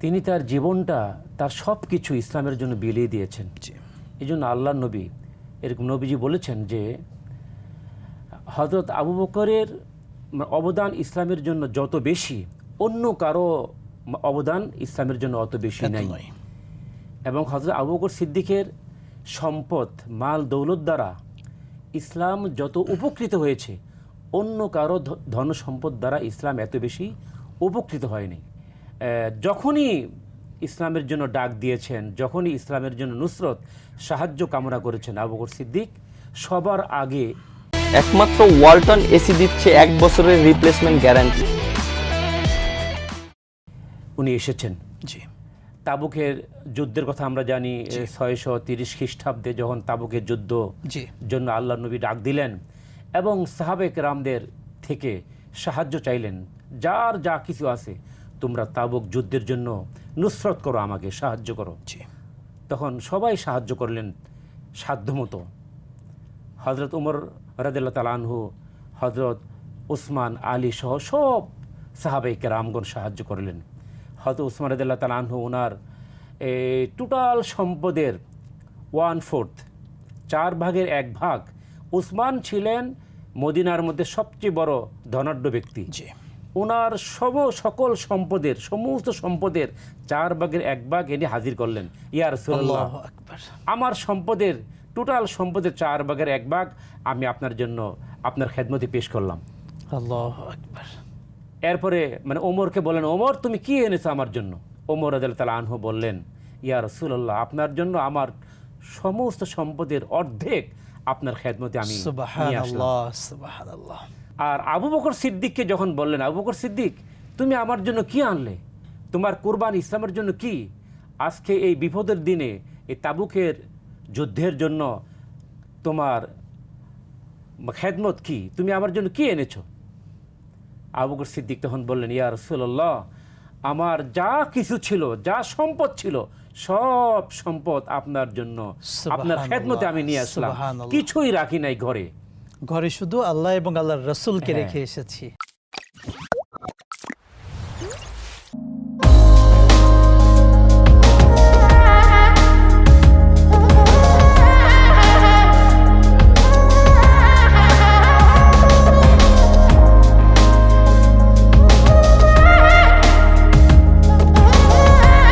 তিনি তার জীবনটা তার সব কিছু ইসলামের জন্য বিলিয়ে দিয়েছেন। এই জন্য আল্লাহ নবী এরকম নবীজি বলেছেন যে হজরত আবু বকরের অবদান ইসলামের জন্য যত বেশি অন্য কারও অবদান ইসলামের জন্য অত বেশি নাই। এবং হজরত আবু বকর সিদ্দিকের সম্পদ মাল দৌলত দ্বারা ইসলাম যত উপকৃত হয়েছে অন্য কারও ধন সম্পদ দ্বারা ইসলাম এত বেশি উপকৃত হয়নি। যখনই ইসলামের জন্য ডাক দিয়েছেন যখনই ইসলামের জন্য নুসরত সাহায্য কামনা করেছেন আবু বকর সিদ্দিক সবার আগে একমাত্র ওয়ালটন এসি দিচ্ছে এক বছরের রিপ্লেসমেন্ট গ্যারান্টি উনি এসেছেন। জি। তাবুকের যুদ্ধের কথা আমরা জানি ছয়শো তিরিশ খ্রিস্টাব্দে যখন তাবুকের যুদ্ধ জি। জন্য আল্লাহ নবী ডাক দিলেন এবং সাহাবেক রামদের থেকে সাহায্য চাইলেন যার যা কিছু আছে তোমরা তাবুক যুদ্ধের জন্য নুসরত করো আমাকে সাহায্য করো। তখন সবাই সাহায্য করলেন সাধ্যমতো। হজরত উমর রাদিল্লা তাল আনহু হজরত উসমান আলী সহ সব সাহাবাইকে রামগণ সাহায্য করলেন। হজরত উসমান রাদিল্লা তাল আনহু ওনার এই টোটাল সম্পদের ওয়ান ফোর্থ চার ভাগের এক ভাগ উসমান ছিলেন মদিনার মধ্যে সবচেয়ে বড় ধনাঢ্য ব্যক্তি। ওনার সব সকল সম্পদের সমস্ত সম্পদের চার ভাগের এক ভাগ এনে হাজির করলেন। ইয়া রাসূলুল্লাহ আমার সম্পদের টোটাল সম্পদের চার ভাগের এক ভাগ আমি আপনার জন্য আপনার খেদমতে পেশ করলাম। আল্লাহু আকবার। এরপরে মানে ওমরকে বললেন ওমর তুমি কি এনেছো আমার জন্য? ওমর আদাল তালা আনহু বললেন ইয়া রসুল্লাহ আপনার জন্য আমার সমস্ত সম্পদের অর্ধেক আপনার খেদমতে আমি আর আবু বকর সিদ্দিককে যখন বললেন আবু বকর সিদ্দিক তুমি আমার জন্য কি আনলে? তোমার কোরবান ইসলামের জন্য কি? আজকে এই বিপদের দিনে এই তাবুকের যুদ্ধের জন্য তোমার খেদমত কি? তুমি আমার জন্য কি এনেছো? আবু বকর সিদ্দিক তখন বললেন ইয়া রসুল্লাহ আমার যা কিছু ছিল যা সম্পদ ছিল সব সম্পদ আপনার জন্য। আপনার খেদমতে আমি নিয়ে আসলাম। কিছুই রাখি নাই ঘরে। ঘরে শুধু আল্লাহ এবং আল্লাহর রসুলকে হ্যাঁ। রেখে এসেছি